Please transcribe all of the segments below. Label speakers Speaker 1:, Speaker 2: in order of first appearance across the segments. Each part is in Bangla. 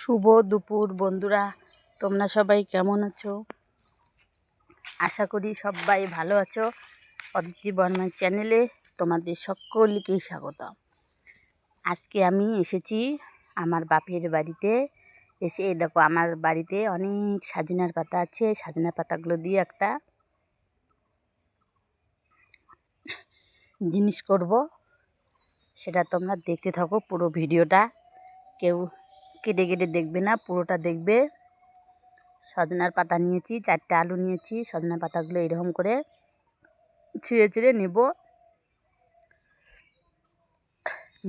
Speaker 1: শুভ দুপুর বন্ধুরা, তোমরা সবাই কেমন আছো? আশা করি সবাই ভালো আছো। অদিতি বর্মার চ্যানেলে তোমাদের সকলকেই স্বাগত আজকে আমি এসেছি আমার বাপের বাড়িতে। এসে দেখো, আমার বাড়িতে অনেক সাজনার পাতা আছে। সাজনার পাতাগুলো দিয়ে একটা জিনিস করব। সেটা তোমরা দেখতে থাকো পুরো ভিডিওটা। কেউ কেটে কেটে দেখবে না, পুরোটা দেখবে। সজনার পাতা নিয়েছি, চারটে আলু নিয়েছি, সজনার পাতাগুলো এরকম করে ছিঁড়ে ছিঁড়ে নেব।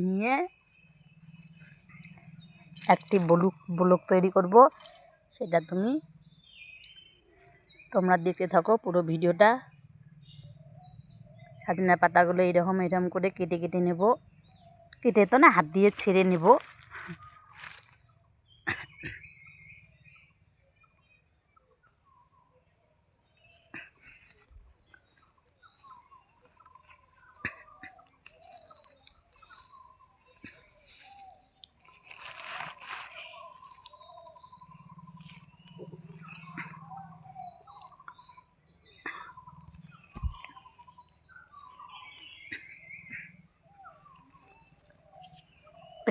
Speaker 1: নিয়ে একটি বলুক, ব্লক তৈরি করব, সেটা তুমি তোমরা দেখতে থাকো পুরো ভিডিওটা। সাজনার পাতাগুলো এরকম এরকম করে কেটে কেটে নেব। কেটে তো না, হাত দিয়ে ছেড়ে নেব।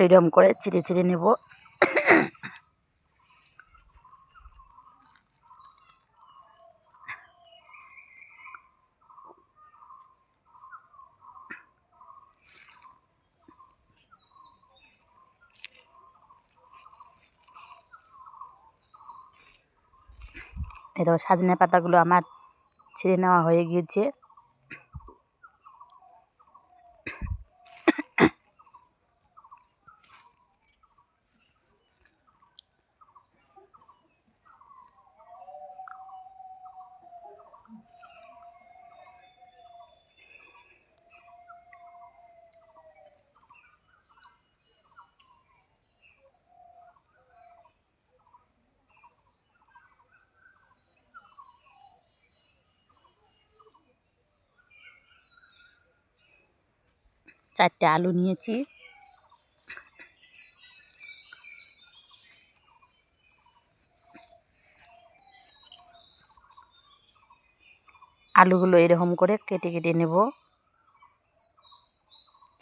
Speaker 1: এরকম করে ছিঁড়ে ছিঁড়ে নেব। দেখো সাজনে পাতাগুলো আমার ছিঁড়ে নেওয়া হয়ে গিয়েছে। চারটে আলু নিয়েছি। আলুগুলো এরকম করে কেটে কেটে নেব।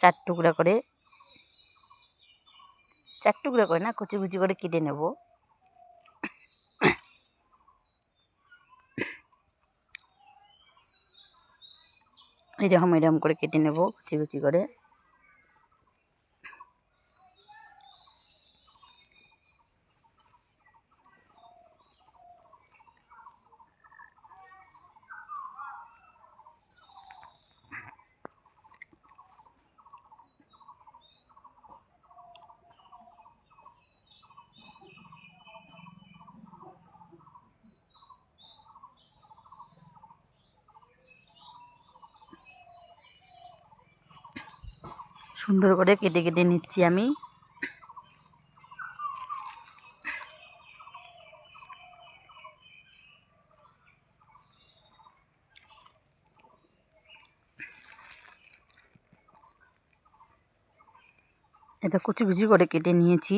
Speaker 1: চার টুকরা করে। চার টুকরা করে না, কুচি কুচি করে কেটে নেব। এরকম এরকম করে কেটে নেব, কুচি কুচি করে। সুন্দর করে কেটে কেটে নিচ্ছি আমি। এটা কুচি কুচি করে কেটে নিয়েছি।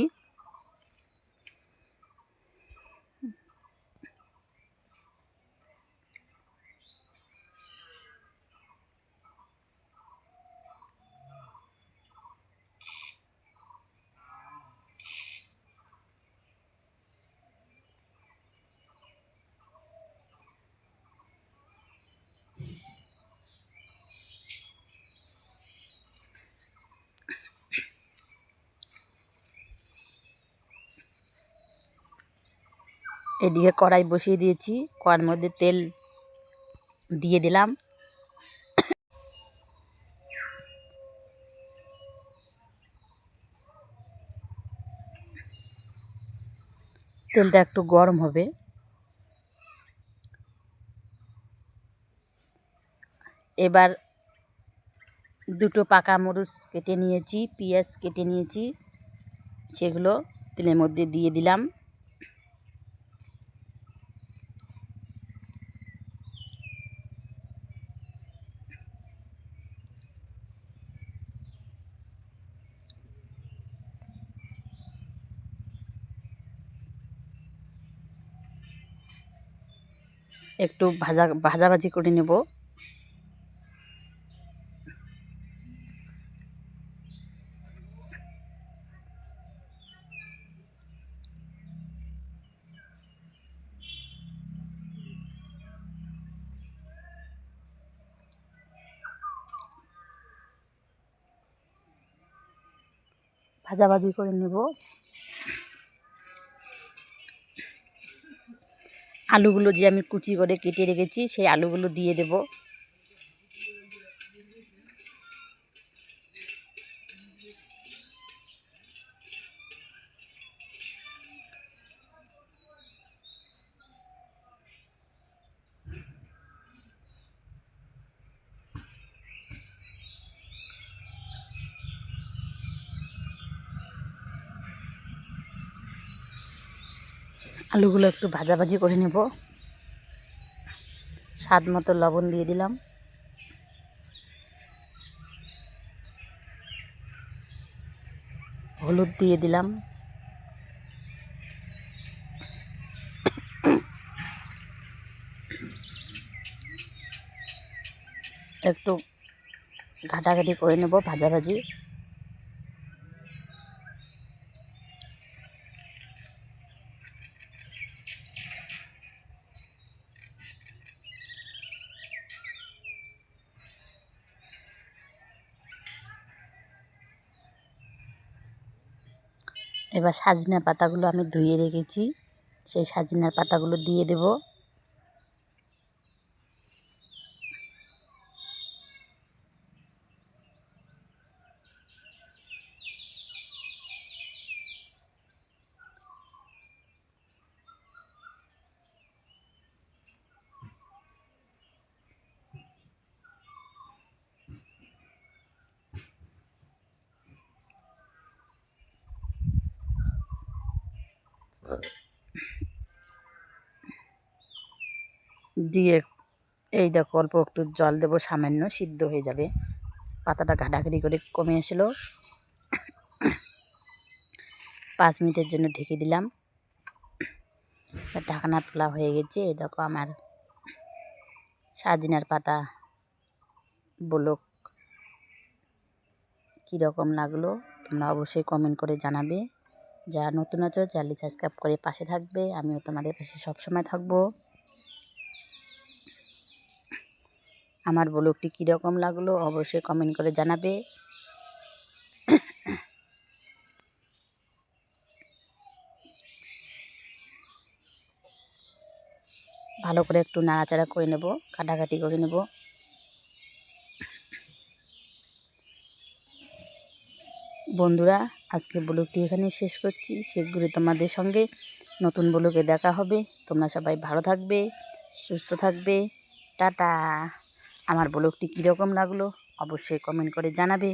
Speaker 1: এদিকে কড়াই বসিয়ে দিয়েছি। কড়ার মধ্যে তেল দিয়ে দিলাম। তেলটা একটু গরম হবে। এবার দুটো পাকা মরুচ কেটে নিয়েছি, পেঁয়াজ কেটে নিয়েছি, সেগুলো তেলের মধ্যে দিয়ে দিলাম। একটু ভাজা ভাজাভাজি করে নেব। ভাজাভাজি করে নেব। আলুগুলো যে আমি কুচি করে কেটে রেখেছি সেই আলুগুলো দিয়ে দেব। আলুগুলো একটু ভাজাভাজি করে নেব। স্বাদ মতো লবণ দিয়ে দিলাম। হলুদ দিয়ে দিলাম। একটু ঘাটাঘাটি করে নেব ভাজাভাজি। এবার সাজনা পাতাগুলো আমি ধুয়ে রেখেছি। সেই সাজনার পাতাগুলো দিয়ে দেব। দিয়ে এই দেখো, অল্প একটু জল দেবো, সামান্য, সিদ্ধ হয়ে যাবে। পাতাটা ঘাটাঘাটি করে কমে আসলো। পাঁচ মিনিটের জন্য ঢেকে দিলাম। ঢাকনা তোলা হয়ে গেছে। এই দেখো, আমার সাজিনার পাতা বলো কীরকম লাগল, তোমরা অবশ্যই কমেন্ট করে জানাবে। যারা নতুন আছো চ্যানেল সাবস্ক্রাইব করে পাশে থাকবে। আমিও তোমাদের পাশে সবসময় থাকব। আমার ব্লগটি কীরকম লাগল অবশ্যই কমেন্ট করে জানাবে। ভালো করে একটু নাড়াচাড়া করে নেব, কাটাকাটি করে নেব। বন্ধুরা আজকে ব্লগটি এখানেই শেষ করছি। শীঘ্রই তোমাদের সঙ্গে নতুন ব্লগে দেখা হবে। তোমরা সবাই ভালো থাকবে, সুস্থ থাকবে। টাটা। আমার ব্লগটি কীরকম লাগল অবশ্যই কমেন্ট করে জানাবে।